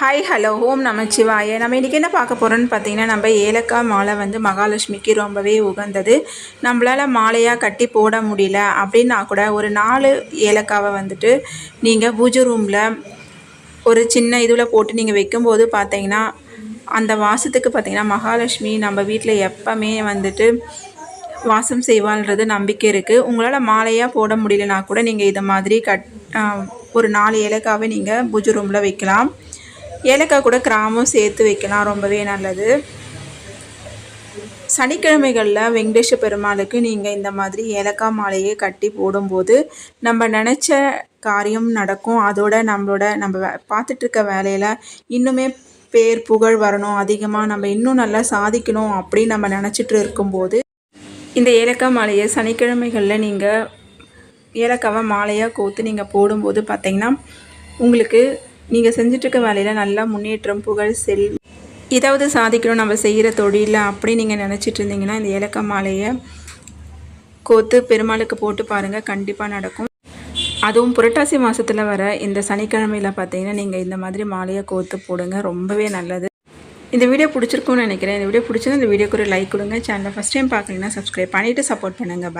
Hi hello ஓம் நமச்சிவாய. நம்ம இன்றைக்கி என்ன பார்க்க போகிறோன்னு பார்த்தீங்கன்னா நம்ம ஏலக்காய் மாலை வந்து மகாலட்சுமிக்கு ரொம்பவே உகந்தது. நம்மளால் மாலையாக கட்டி போட முடியல அப்படின்னா கூட ஒரு நாலு ஏலக்காவை வந்துட்டு நீங்கள் பூஜை ரூமில் ஒரு சின்ன இதில் போட்டு நீங்கள் வைக்கும்போது பார்த்தீங்கன்னா அந்த வாசத்துக்கு பார்த்தீங்கன்னா மகாலட்சுமி நம்ம வீட்டில் எப்போவுமே வந்துட்டு வாசம் செய்வாள்ன்றது நம்பிக்கை இருக்குது உங்களால் மாலையாக போட முடியலனா கூட நீங்கள் இதை மாதிரி கட் ஒரு நாலு ஏலக்காவை நீங்கள் பூஜை ரூமில் வைக்கலாம். ஏலக்காய் கூட கிராமும் சேர்த்து வைக்கலாம். ரொம்பவே நல்லது. சனிக்கிழமைகளில் வெங்கடேஷ பெருமாளுக்கு நீங்கள் இந்த மாதிரி ஏலக்காய் மாலையை கட்டி போடும்போது நம்ம நினச்ச காரியம் நடக்கும். அதோட நம்மளோட நம்ம பார்த்துட்ருக்க வேலையில் இன்னுமே பேர் புகழ் வரணும். அதிகமாக நம்ம இன்னும் நல்லா சாதிக்கணும் அப்படின்னு நம்ம நினச்சிட்டு இருக்கும்போது இந்த ஏலக்காய் மாலையை சனிக்கிழமைகளில் நீங்கள் ஏலக்காவை மாலையாக கோத்து நீங்கள் போடும்போது பார்த்திங்கன்னா உங்களுக்கு நீங்கள் செஞ்சிட்ருக்க வேலையில் நல்லா முன்னேற்றம் புகழ் செல் ஏதாவது சாதிக்கணும் நம்ம செய்கிற தொழிலில் அப்படி நீங்கள் நினச்சிட்டு இருந்தீங்கன்னா இந்த ஏலக்காய் மாலையை கோத்து பெருமாளுக்கு போட்டு பாருங்கள் கண்டிப்பாக நடக்கும். அதுவும் புரட்டாசி மாதத்தில் வர இந்த சனிக்கிழமையில் பார்த்தீங்கன்னா நீங்கள் இந்த மாதிரி மாலையை கோத்து போடுங்க. ரொம்பவே நல்லது. இந்த வீடியோ பிடிச்சிருக்கும்னு நினைக்கிறேன். இந்த வீடியோ பிடிச்சது இந்த வீடியோக்கு ஒரு லைக் கொடுங்க. சேனலை ஃபஸ்ட் டைம் பார்க்குறீங்கன்னா சப்ஸ்கிரைப் பண்ணிவிட்டு சப்போர்ட் பண்ணுங்கள் பா